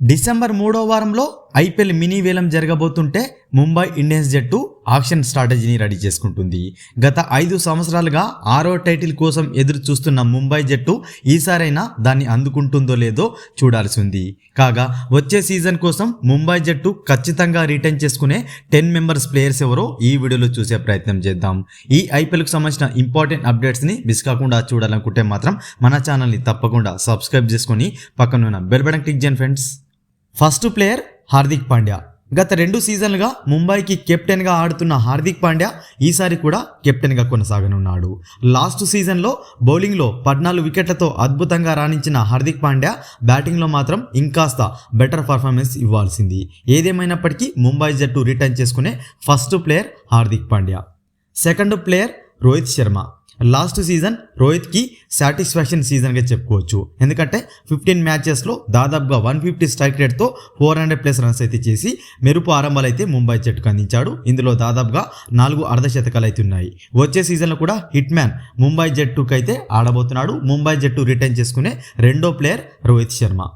December మూడో వారంలో IPL mini వేలం జరగబోతుంటే ముంబై ఇండియన్స్ జట్టు ఆక్షన్ స్ట్రాటజీని రెడీ చేసుకుంటుంది. గత ఐదు సంవత్సరాలుగా ఆరో టైటిల్ కోసం ఎదురు చూస్తున్న ముంబై జట్టు ఈసారైనా దాన్ని అందుకుంటుందో లేదో చూడాల్సి ఉంది. కాగా వచ్చే సీజన్ కోసం ముంబై జట్టు ఖచ్చితంగా రిటర్న్ చేసుకునే టెన్ మెంబర్స్ ప్లేయర్స్ ఎవరో ఈ వీడియోలో చూసే ప్రయత్నం చేద్దాం. ఈ ఐపీఎల్కు సంబంధించిన ఇంపార్టెంట్ అప్డేట్స్ని మిస్ కాకుండా చూడాలనుకుంటే మాత్రం మన ఛానల్ని తప్పకుండా సబ్స్క్రైబ్ చేసుకొని పక్కనున్న బెల్ బటన్ క్లిక్ చేయండి friends. First player Hardik Pandya. గత రెండు సీజన్లుగా ముంబైకి కెప్టెన్గా ఆడుతున్న హార్దిక్ పాండ్యా ఈసారి కూడా కెప్టెన్గా కొనసాగనున్నాడు. లాస్ట్ సీజన్లో బౌలింగ్లో పద్నాలుగు వికెట్లతో అద్భుతంగా రాణించిన హార్దిక్ పాండ్యా బ్యాటింగ్లో మాత్రం ఇంకాస్త బెటర్ పర్ఫార్మెన్స్ ఇవ్వాల్సింది. ఏదేమైనప్పటికీ ముంబై జట్టు రిటర్న్ చేసుకునే first player Hardik Pandya. Second player Rohit Sharma. Last season రోహిత్కి satisfaction సీజన్గా చెప్పుకోవచ్చు. ఎందుకంటే ఫిఫ్టీన్ మ్యాచెస్లో దాదాపుగా వన్ ఫిఫ్టీ స్ట్రైక్ రేట్తో ఫోర్ హండ్రెడ్ ప్లస్ రన్స్ అయితే చేసి మెరుపు ఆరంభాలు అయితే ముంబై జట్టుకు అందించాడు. ఇందులో దాదాపుగా నాలుగు అర్ధశతకాలు అయితే ఉన్నాయి. వచ్చే సీజన్లో కూడా హిట్ మ్యాన్ ముంబై జట్టుకు అయితే ఆడబోతున్నాడు. ముంబై జట్టు రిటర్న్ చేసుకునే రెండో ప్లేయర్ రోహిత్ శర్మ.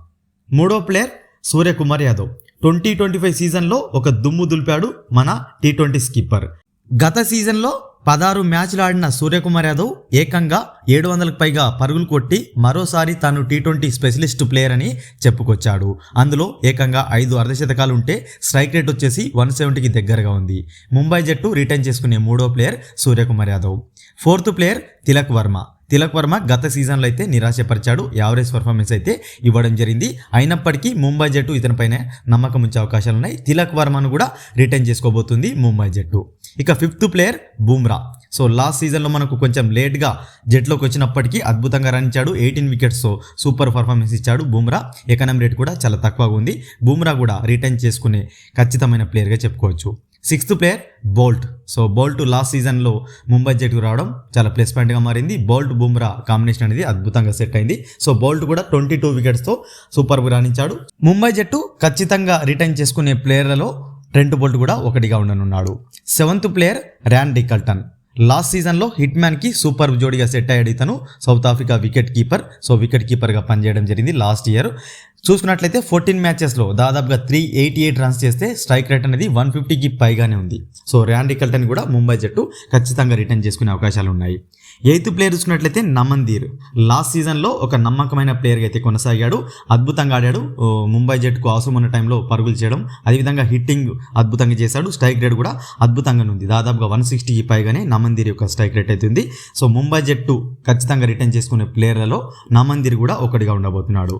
మూడో player Suryakumar Yadav. Twenty twenty five సీజన్లో ఒక దుమ్ము దులిపాడు మన టీ ట్వంటీ స్కిప్పర్. గత సీజన్లో పదహారు మ్యాచ్లు ఆడిన సూర్యకుమార్ యాదవ్ ఏకంగా ఏడు వందలకు పైగా పరుగులు కొట్టి మరోసారి తాను టీ ట్వంటీ స్పెషలిస్ట్ ప్లేయర్ అని చెప్పుకొచ్చాడు. అందులో ఏకంగా ఐదు అర్ధశతకాలు ఉంటే స్ట్రైక్ రేట్ వచ్చేసి వన్ సెవెంటీకి దగ్గరగా ఉంది. ముంబై జట్టు రిటర్న్ చేసుకునే మూడో player Suryakumar Yadav. Fourth player Tilak Varma. Tilak Varma గత సీజన్లో అయితే నిరాశపరిచాడు. యావరేజ్ పర్ఫార్మెన్స్ అయితే ఇవ్వడం జరిగింది. అయినప్పటికీ ముంబై జట్టు ఇతనిపైన నమ్మకం ఉంచే అవకాశాలు ఉన్నాయి తిలక్ వర్మను కూడా రిటర్న్ చేసుకోబోతుంది ముంబై జట్టు. ఇక fifth player Bumrah. So last సీజన్లో మనకు కొంచెం లేట్గా జట్లోకి వచ్చినప్పటికీ అద్భుతంగా రాణించాడు ఎయిటీన్ వికెట్స్తో సూపర్ పర్ఫార్మెన్స్ ఇచ్చాడు బూమ్రా. ఎకనమ్ రేట్ కూడా చాలా తక్కువగా ఉంది. బూమ్రా కూడా రిటర్న్ చేసుకునే ఖచ్చితమైన ప్లేయర్గా చెప్పుకోవచ్చు. Sixth player Boult. So Boult last సీజన్లో ముంబై జట్టుకు రావడం చాలా ప్లస్ పాయింట్గా మారింది. బోల్ట్ బుమ్రా కాంబినేషన్ అనేది అద్భుతంగా సెట్ అయింది. సో బోల్ట్ కూడా ట్వంటీ టూ వికెట్స్తో సూపర్ రాణించాడు. ముంబై జట్టు ఖచ్చితంగా రిటర్న్ చేసుకునే ప్లేయర్లలో ట్రెంట్ బోల్ట్ కూడా ఒకటిగా ఉండనున్నాడు. Seventh player Ryan Rickelton last సీజన్లో హిట్ మ్యాన్కి సూపర్ జోడిగా సెట్ అయ్యాడు ఇతను South Africa wicket keeper. So wicket కీపర్గా పనిచేయడం జరిగింది లాస్ట్ ఇయర్. చూసుకున్నట్లయితే ఫోర్టీన్ మ్యాచెస్లో దాదాపుగా త్రీ ఎయిటీ ఎయిట్ రన్స్ చేస్తే స్ట్రైక్ రేట్ అనేది వన్ ఫిఫ్టీకి పైగానే ఉంది. సో ర్యాండికల్టన్ కూడా ముంబై జట్టు ఖచ్చితంగా రిటర్న్ చేసుకునే అవకాశాలు ఉన్నాయి. ఎయిత్ ప్లేయర్ చూసుకున్నట్లయితే నమందీర్. లాస్ట్ సీజన్లో ఒక నమ్మకమైన ప్లేయర్గా అయితే కొనసాగాడు. అద్భుతంగా ఆడాడు. ముంబై జట్టుకు అవసరం ఉన్న టైంలో పరుగులు చేయడం అదేవిధంగా హిట్టింగ్ అద్భుతంగా చేశాడు. స్ట్రైక్ రేట్ కూడా అద్భుతంగా ఉంది. దాదాపుగా వన్ సిక్స్టీకి పైగానే నమందీర్ యొక్క స్ట్రైక్ రేట్ అయితే ఉంది. సో ముంబై జట్టు ఖచ్చితంగా రిటర్న్ చేసుకునే ప్లేయర్లలో నమందీర్ కూడా ఒకటిగా ఉండబోతున్నాడు.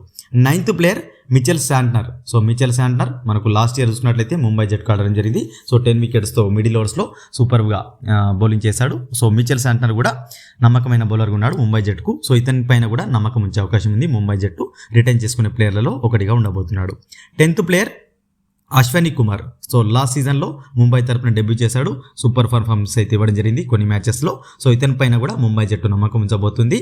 Ninth player Mitchell Santner so Mitchell Santner మనకు లాస్ట్ ఇయర్ చూసినట్లయితే ముంబై జట్కు ఆడడం జరిగింది. సో టెన్ వికెట్స్తో మిడిల్ ఓవర్స్లో సూపర్గా బౌలింగ్ చేశాడు. సో మిచెల్ శాంట్నర్ కూడా నమ్మకమైన బౌలర్గా ఉన్నాడు ముంబై జట్కు సో ఇతని పైన కూడా నమ్మకం ఉంచే అవకాశం ఉంది ముంబై జట్టు రిటర్న్ చేసుకునే ప్లేయర్లలో ఒకటిగా ఉండబోతున్నాడు. Tenth player Ashwani Kumar. So last సీజన్లో ముంబై తరపున డెబ్యూ చేశాడు. సూపర్ పర్ఫార్మెన్స్ అయితే ఇవ్వడం జరిగింది కొన్ని మ్యాచెస్లో సో ఇతని పైన కూడా ముంబై జట్టు నమ్మకం ఉంచబోతుంది.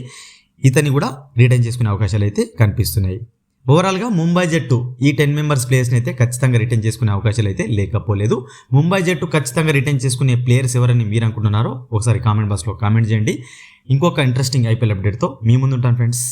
ఇతని కూడా రిటర్న్ చేసుకునే అవకాశాలు అయితే కనిపిస్తున్నాయి. ఓవరాల్గా ముంబై జట్టు ఈ టెన్ మెంబర్స్ ప్లేయర్స్ని అయితే ఖచ్చితంగా రిటర్న్ చేసుకునే అవకాశాలు అయితే లేకపోలేదు. ముంబై జట్టు ఖచ్చితంగా రిటర్న్ చేసుకునే ప్లేయర్స్ ఎవరని మీరు అనుకుంటున్నారో ఒకసారి కామెంట్ బాక్స్లో కామెంట్ చేయండి. ఇంకొక ఇంట్రెస్టింగ్ ఐపీఎల్ అప్డేట్తో మీ ముందుంటాను ఫ్రెండ్స్